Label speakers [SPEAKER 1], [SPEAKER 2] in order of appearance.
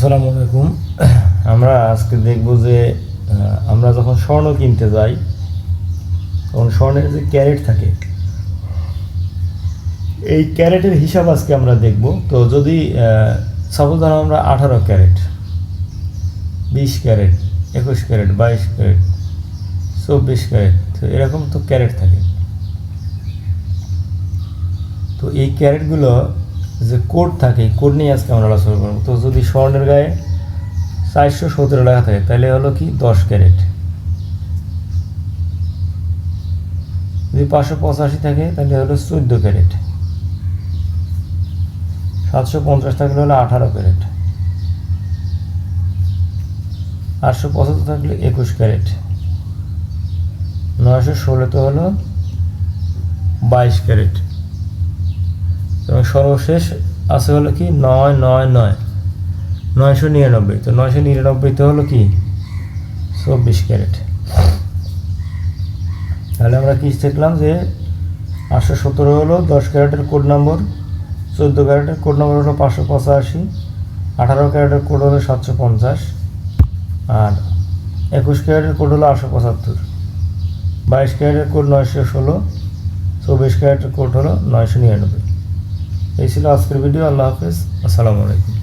[SPEAKER 1] আসসালামু আলাইকুম। আমরা আজকে দেখব যে আমরা যখন স্বর্ণ কিনতে যাই, তখন স্বর্ণের যে ক্যারেট থাকে, এই ক্যারেটের হিসাব আজকে আমরা দেখব। তো যদি সাপোজ ধরো আমরা আঠারো ক্যারেট, বিশ ক্যারেট, একুশ ক্যারেট, বাইশ ক্যারেট, চব্বিশ ক্যারেট, তো এরকম তো ক্যারেট থাকে। তো এই ক্যারেটগুলো যে কোড থাকে, এই কোড নিয়ে আজকে আমরা আলোচনা করব। তো যদি স্বর্ণের গায়ে চারশো সতেরো টাকা থাকে, তাহলে হলো কি দশ ক্যারেট। যদি পাঁচশো পঁচাশি থাকে, তাহলে হলো চোদ্দ ক্যারেট। সাতশো পঞ্চাশ থাকলে হলো আঠারো ক্যারেট। আটশো পঁচাত্তর থাকলে একুশ ক্যারেট। নয়শো ষোলোতে হলো বাইশ ক্যারেট। সর্বশেষ আছে হলো কি? নয় নয় নয়। নয়শো নিরানব্বই। তো নয়শো নিরানব্বইতে হলো কি? চব্বিশ ক্যারেট। তাহলে আমরা কি শিখলাম যে আটশো সতেরো হলো দশ ক্যারেটের কোড নম্বর, চোদ্দ ক্যারেটের কোড নম্বর হলো পাঁচশো পঁচাশি, আঠারো ক্যারেটের কোড হলো সাতশো পঞ্চাশ, আর একুশ ক্যারেটের কোড হলো আটশো পঁচাত্তর। বাইশ ক্যারেটের কোড নয়শো ষোলো, চব্বিশ ক্যারেটের কোড হলো নয়শো নিরানব্বই। এই ছিল আজকের ভিডিও আল্লাহ হাফেজ। আসসালামু আলাইকুম।